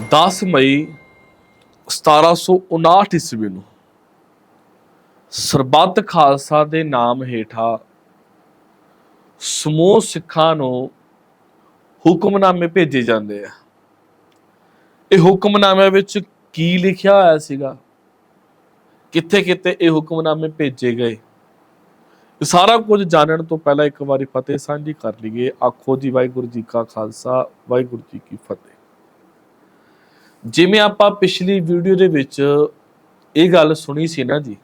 10 ਮਈ 1759 ਈਸਵੀ ਨੂੰ ਸਰਬੱਤ ਖਾਲਸਾ ਦੇ ਨਾਮ ਹੇਠਾਂ ਸਮੂਹ ਸਿੱਖਾਂ ਨੂੰ ਹੁਕਮਨਾਮੇ ਭੇਜੇ ਜਾਂਦੇ ਆ। ਇਹ ਹੁਕਮਨਾਮੇ ਵਿੱਚ ਕੀ ਲਿਖਿਆ ਹੋਇਆ ਸੀਗਾ? ਕਿੱਥੇ ਕਿੱਥੇ ਇਹ ਹੁਕਮਨਾਮੇ ਭੇਜੇ ਗਏ? ਸਾਰਾ ਕੁਝ ਜਾਣਨ ਤੋਂ ਪਹਿਲਾਂ ਇੱਕ ਵਾਰੀ ਫਤਿਹ ਸਾਂਝੀ ਕਰ ਲਈਏ। ਆਖੋ ਜੀ, ਵਾਹਿਗੁਰੂ ਜੀ ਕਾ ਖਾਲਸਾ, ਵਾਹਿਗੁਰੂ ਜੀ ਕੀ ਫਤਿਹ। ਜਿਵੇਂ ਆਪਾਂ ਪਿਛਲੀ ਵੀਡੀਓ ਦੇ ਵਿੱਚ ਇਹ ਗੱਲ ਸੁਣੀ ਸੀ ਨਾ ਜੀ,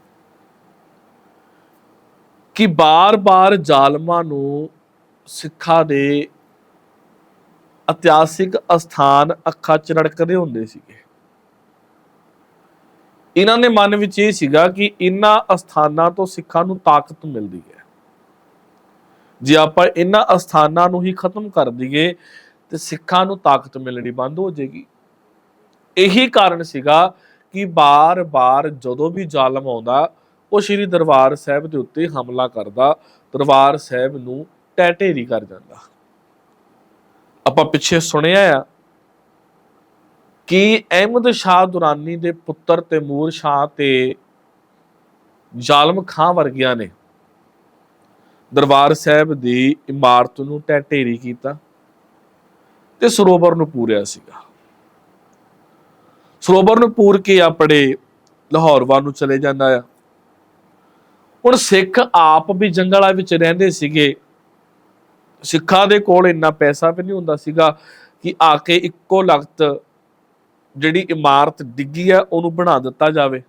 ਕਿ ਬਾਰ-ਬਾਰ ਜ਼ਾਲਮਾਂ ਨੂੰ ਸਿੱਖਾਂ ਦੇ ਇਤਿਹਾਸਿਕ ਅਸਥਾਨ ਅੱਖਾਂ ਚ ਰੜਕਦੇ ਹੁੰਦੇ ਸੀਗੇ। ਇਹਨਾਂ ਦੇ ਮਨ ਵਿੱਚ ਇਹ ਸੀਗਾ ਕਿ ਇਹਨਾਂ ਅਸਥਾਨਾਂ ਤੋਂ ਸਿੱਖਾਂ ਨੂੰ ਤਾਕਤ ਮਿਲਦੀ ਹੈ। ਜੇ ਆਪਾਂ ਇਹਨਾਂ ਅਸਥਾਨਾਂ ਨੂੰ ਹੀ ਖਤਮ ਕਰ ਦਈਏ, ਤੇ ਸਿੱਖਾਂ ਨੂੰ ਤਾਕਤ ਮਿਲਣੀ ਬੰਦ ਹੋ ਜਾਏਗੀ। ਇਹੀ ਕਾਰਨ ਸੀਗਾ ਕਿ ਬਾਰ-ਬਾਰ ਜਦੋਂ ਵੀ ਜ਼ਾਲਮ ਆਉਂਦਾ, ਉਹ ਸ਼੍ਰੀ ਦਰਬਾਰ ਸਾਹਿਬ ਦੇ ਉੱਤੇ ਹਮਲਾ ਕਰਦਾ, ਦਰਬਾਰ ਸਾਹਿਬ ਨੂੰ ਟੈ ਢੇਰੀ ਕਰ ਜਾਂਦਾ। ਆਪਾਂ ਪਿੱਛੇ ਸੁਣਿਆ ਆ ਕਿ ਅਹਿਮਦ ਸ਼ਾਹ ਦੁਰਾਨੀ ਦੇ ਪੁੱਤਰ ਤੈਮੂਰ ਸ਼ਾਹ ਤੇ ਜ਼ਾਲਮ ਖਾਂ ਵਰਗਿਆਂ ਨੇ ਦਰਬਾਰ ਸਾਹਿਬ ਦੀ ਇਮਾਰਤ ਨੂੰ ਟੈ ਢੇਰੀ ਕੀਤਾ ਤੇ ਸਰੋਵਰ ਨੂੰ ਪੂਰਿਆ ਸੀਗਾ। ਸਰੋਵਰ ਨੂੰ ਪੂਰ ਕੇ ਆਪਣੇ ਲਾਹੌਰ ਵੱਲ ਨੂੰ ਚਲੇ ਜਾਂਦਾ ਆ। ਹੁਣ ਸਿੱਖ ਆਪ ਵੀ ਜੰਗਲਾਂ ਵਿੱਚ ਰਹਿੰਦੇ ਸੀਗੇ। ਸਿੱਖਾਂ ਦੇ ਕੋਲ ਇੰਨਾ ਪੈਸਾ ਵੀ ਨਹੀਂ ਹੁੰਦਾ ਸੀਗਾ ਕਿ ਆ ਕੇ ਇੱਕੋ ਲਗਤ ਜਿਹੜੀ ਇਮਾਰਤ ਡਿੱਗੀ ਆ, ਉਹਨੂੰ ਬਣਾ ਦਿੱਤਾ ਜਾਵੇ।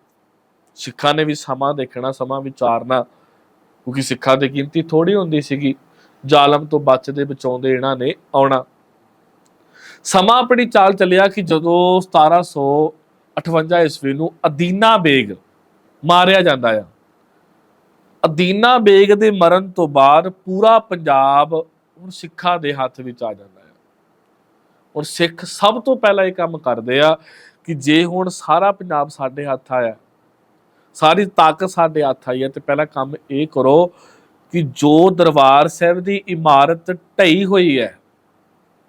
ਸਿੱਖਾਂ ਨੇ ਵੀ ਸਮਾਂ ਦੇਖਣਾ, ਸਮਾਂ ਵਿਚਾਰਨਾ, ਕਿਉਂਕਿ ਸਿੱਖਾਂ ਦੀ ਗਿਣਤੀ ਥੋੜੀ ਹੁੰਦੀ ਸੀਗੀ। ਜ਼ਾਲਮ ਤੋਂ ਬਚਦੇ, ਬਚਾਉਂਦੇ ਇਹਨਾਂ ਨੇ ਆਉਣਾ। ਸਮਾਂ ਆਪਣੀ ਚਾਲ ਚੱਲਿਆ ਕਿ ਜਦੋਂ 1758 ਈਸਵੀ ਨੂੰ ਅਦੀਨਾ ਬੇਗ ਮਾਰਿਆ ਜਾਂਦਾ ਆ। ਅਦੀਨਾ ਬੇਗ ਦੇ ਮਰਨ ਤੋਂ ਬਾਅਦ ਪੂਰਾ ਪੰਜਾਬ ਹੁਣ ਸਿੱਖਾਂ ਦੇ ਹੱਥ ਵਿੱਚ ਆ ਜਾਂਦਾ ਹੈ ਹੁਣ ਸਿੱਖ ਸਭ ਤੋਂ ਪਹਿਲਾਂ ਇਹ ਕੰਮ ਕਰਦੇ ਆ ਕਿ ਜੇ ਹੁਣ ਸਾਰਾ ਪੰਜਾਬ ਸਾਡੇ ਹੱਥ ਆਇਆ, ਸਾਰੀ ਤਾਕਤ ਸਾਡੇ ਹੱਥ ਆਈ ਹੈ ਤੇ ਪਹਿਲਾ ਕੰਮ ਇਹ ਕਰੋ ਕਿ ਜੋ ਦਰਬਾਰ ਸਾਹਿਬ ਦੀ ਇਮਾਰਤ ਢਈ ਹੋਈ ਹੈ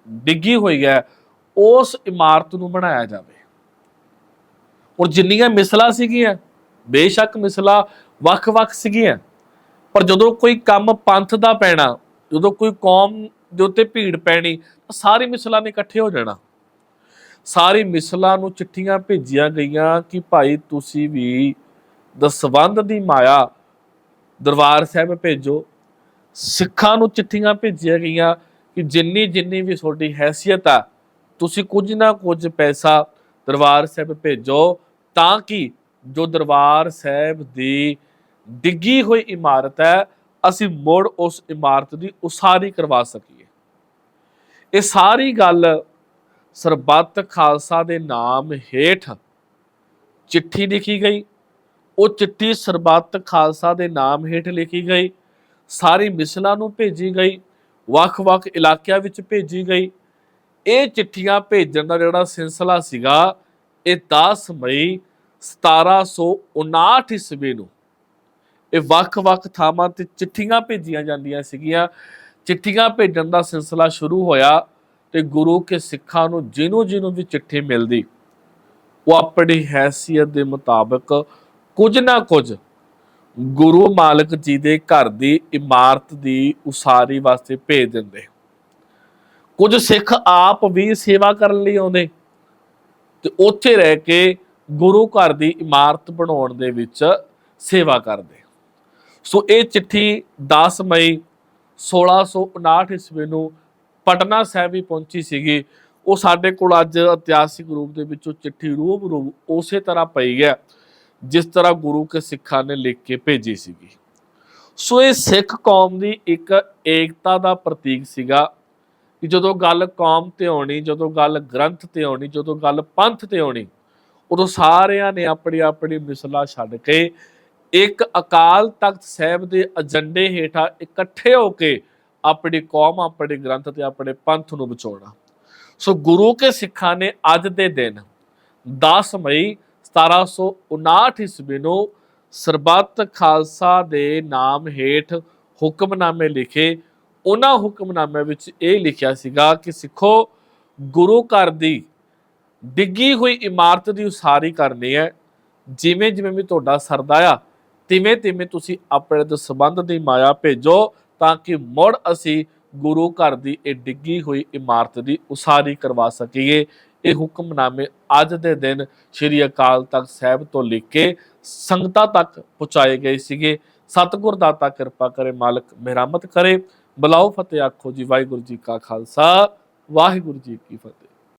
ਡਿੱਗੀ ਹੋਈ ਹੈ, ਉਸ ਇਮਾਰਤ ਨੂੰ ਬਣਾਇਆ ਜਾਵੇ। ਹੁਣ ਜਿੰਨੀਆਂ ਮਿਸਲਾਂ ਸੀਗੀਆਂ, ਬੇਸ਼ੱਕ ਮਿਸਲਾਂ ਵੱਖ-ਵੱਖ ਸੀਗੀਆਂ, ਪਰ ਜਦੋਂ ਕੋਈ ਕੰਮ ਪੰਥ ਦਾ ਪੈਣਾ, ਜਦੋਂ ਕੋਈ ਕੌਮ ਦੇ ਉੱਤੇ ਭੀੜ ਪੈਣੀ, ਤਾਂ ਸਾਰੀ ਮਿਸਲਾਂ ਨੇ ਇਕੱਠੇ ਹੋ ਜਾਣਾ। ਸਾਰੀ ਮਿਸਲਾਂ ਨੂੰ ਚਿੱਠੀਆਂ ਭੇਜੀਆਂ ਗਈਆਂ ਕਿ ਭਾਈ ਤੁਸੀਂ ਵੀ ਦਸਵੰਦ ਦੀ ਮਾਇਆ ਦਰਬਾਰ ਸਾਹਿਬ ਭੇਜੋ। ਸਿੱਖਾਂ ਨੂੰ ਚਿੱਠੀਆਂ ਭੇਜੀਆਂ ਗਈਆਂ ਕਿ ਜਿੰਨੀ ਜਿੰਨੀ ਵੀ ਤੁਹਾਡੀ ਹੈਸੀਅਤ ਆ, ਤੁਸੀਂ ਕੁਝ ਨਾ ਕੁਝ ਪੈਸਾ ਦਰਬਾਰ ਸਾਹਿਬ ਭੇਜੋ ਤਾਂ ਕਿ ਜੋ ਦਰਬਾਰ ਸਾਹਿਬ ਦੀ ਡਿੱਗੀ ਹੋਈ ਇਮਾਰਤ ਹੈ, ਅਸੀਂ ਮੁੜ ਉਸ ਇਮਾਰਤ ਦੀ ਉਸਾਰੀ ਕਰਵਾ ਸਕੀਏ। ਇਹ ਸਾਰੀ ਗੱਲ ਸਰਬੱਤ ਖਾਲਸਾ ਦੇ ਨਾਮ ਹੇਠ ਚਿੱਠੀ ਲਿਖੀ ਗਈ। ਉਹ ਚਿੱਠੀ ਸਰਬੱਤ ਖਾਲਸਾ ਦੇ ਨਾਮ ਹੇਠ ਲਿਖੀ ਗਈ। ਸਾਰੀ ਮਿਸਲਾਂ ਨੂੰ ਭੇਜੀ ਗਈ। ਵੱਖ-ਵੱਖ ਇਲਾਕਿਆਂ ਵਿੱਚ ਭੇਜੀ ਗਈ। ਇਹ ਚਿੱਠੀਆਂ ਭੇਜਣ ਦਾ ਜਿਹੜਾ ਸਿਲਸਿਲਾ ਸੀਗਾ, ਇਹ 10 ਮਈ 1759 ਈਸਵੀ ਨੂੰ। ਇਹ ਵੱਖ-ਵੱਖ ਥਾਵਾਂ ਤੇ ਚਿੱਠੀਆਂ ਭੇਜੀਆਂ ਜਾਂਦੀਆਂ ਸੀਗੀਆਂ। ਚਿੱਠੀਆਂ ਭੇਜਣ ਦਾ ਸਿਲਸਿਲਾ ਸ਼ੁਰੂ ਹੋਇਆ ਤੇ ਗੁਰੂ ਕੇ ਸਿੱਖਾਂ ਨੂੰ ਜਿਹਨੂੰ ਜਿਹਨੂੰ ਵੀ ਚਿੱਠੀ ਮਿਲਦੀ, ਉਹ ਆਪਣੀ ਹੈਸੀਅਤ ਦੇ ਮੁਤਾਬਕ ਕੁਝ ਨਾ ਕੁਝ ਗੁਰੂ ਮਾਲਕ ਜੀ ਦੇ ਘਰ ਦੀ ਇਮਾਰਤ ਦੀ ਉਸਾਰੀ ਵਾਸਤੇ ਭੇਜ ਦਿੰਦੇ। ਕੁਝ ਸਿੱਖ ਆਪ ਵੀ ਸੇਵਾ ਕਰਨ ਲਈ ਆਉਂਦੇ ਤੇ ਉੱਥੇ ਰਹਿ ਕੇ ਗੁਰੂ ਘਰ ਦੀ ਇਮਾਰਤ ਬਣਾਉਣ ਦੇ ਵਿੱਚ ਸੇਵਾ ਕਰਦੇ। ਸੋ ਇਹ ਚਿੱਠੀ 10 ਮਈ 1659 ਈਸਵੀ ਨੂੰ ਪਟਨਾ ਸਾਹਿਬ ਵੀ ਪਹੁੰਚੀ ਸੀਗੀ। ਉਹ ਸਾਡੇ ਕੋਲ ਅੱਜ ਇਤਿਹਾਸਿਕ ਰੂਪ ਦੇ ਵਿੱਚ ਉਹ ਚਿੱਠੀ ਰੂਪ ਰੂਪ ਉਸੇ ਤਰ੍ਹਾਂ ਪਈ ਹੈ। ਜਿਸ ਤਰ੍ਹਾਂ ਗੁਰੂ ਕੇ ਸਿੱਖਾਂ ਨੇ ਲਿਖ ਕੇ ਭੇਜੀ ਸੀਗੀ। ਸੋ ਇਹ ਸਿੱਖ ਕੌਮ ਦੀ ਇੱਕ ਏਕਤਾ ਦਾ ਪ੍ਰਤੀਕ ਸੀਗਾ ਕਿ ਜਦੋਂ ਗੱਲ ਕੌਮ ਤੇ ਆਉਣੀ, ਜਦੋਂ ਗੱਲ ਗ੍ਰੰਥ ਤੇ ਆਉਣੀ, ਜਦੋਂ ਗੱਲ ਪੰਥ ਤੇ ਆਉਣੀ, ਉਦੋਂ ਸਾਰਿਆਂ ਨੇ ਆਪਣੀ ਆਪਣੀ ਮਿਸਲਾ ਛੱਡ ਕੇ ਇੱਕ ਅਕਾਲ ਤਖਤ ਸਾਹਿਬ ਦੇ ਏਜੰਡੇ ਹੇਠਾਂ ਇਕੱਠੇ ਹੋ ਕੇ ਆਪਣੀ ਕੌਮ, ਆਪਣੇ ਗ੍ਰੰਥ ਤੇ ਆਪਣੇ ਪੰਥ ਨੂੰ ਬਚਾਉਣਾ। ਸੋ ਗੁਰੂ ਕੇ ਸਿੱਖਾਂ ਨੇ ਅੱਜ ਦੇ ਦਿਨ 10 ਮਈ 1759 ਈਸਵੀ ਨੂੰ ਸਰਬੱਤ ਖਾਲਸਾ ਦੇ ਨਾਮ ਹੇਠ ਹੁਕਮਨਾਮੇ ਲਿਖੇ। ਉਹਨਾਂ ਹੁਕਮਨਾਮਿਆਂ ਵਿੱਚ ਇਹ ਲਿਖਿਆ ਸੀਗਾ ਕਿ ਸਿੱਖੋ, ਗੁਰੂ ਘਰ ਦੀ ਡਿੱਗੀ ਹੋਈ ਇਮਾਰਤ ਦੀ ਉਸਾਰੀ ਕਰਨੀ ਹੈ। ਜਿਵੇਂ ਜਿਵੇਂ ਵੀ ਤੁਹਾਡਾ ਸਰਦਾ ਆ, ਤਿਵੇਂ ਤਿਵੇਂ ਤੁਸੀਂ ਆਪਣੇ ਦੇ ਸੰਬੰਧ ਦੀ ਮਾਇਆ ਭੇਜੋ ਤਾਂ ਕਿ ਮੁੜ ਅਸੀਂ ਗੁਰੂ ਘਰ ਦੀ ਇਹ ਡਿੱਗੀ ਹੋਈ ਇਮਾਰਤ ਦੀ ਉਸਾਰੀ ਕਰਵਾ ਸਕੀਏ। ਇਹ ਹੁਕਮਨਾਮੇ ਅੱਜ ਦੇ ਦਿਨ ਸ੍ਰੀ ਅਕਾਲ ਤਖਤ ਸਾਹਿਬ ਤੋਂ ਲਿਖ ਕੇ ਸੰਗਤਾਂ ਤੱਕ ਪਹੁੰਚਾਏ ਗਏ ਸੀਗੇ। ਸਤਿਗੁਰ ਦਾਤਾ ਕਿਰਪਾ ਕਰੇ, ਮਾਲਕ ਮਿਹਰਮਤ ਕਰੇ। ਬਲਾਓ ਫਤਿਹ ਆਖੋ ਜੀ, ਵਾਹਿਗੁਰੂ ਜੀ ਕਾ ਖਾਲਸਾ, ਵਾਹਿਗੁਰੂ ਜੀ ਕੀ ਫਤਿਹ।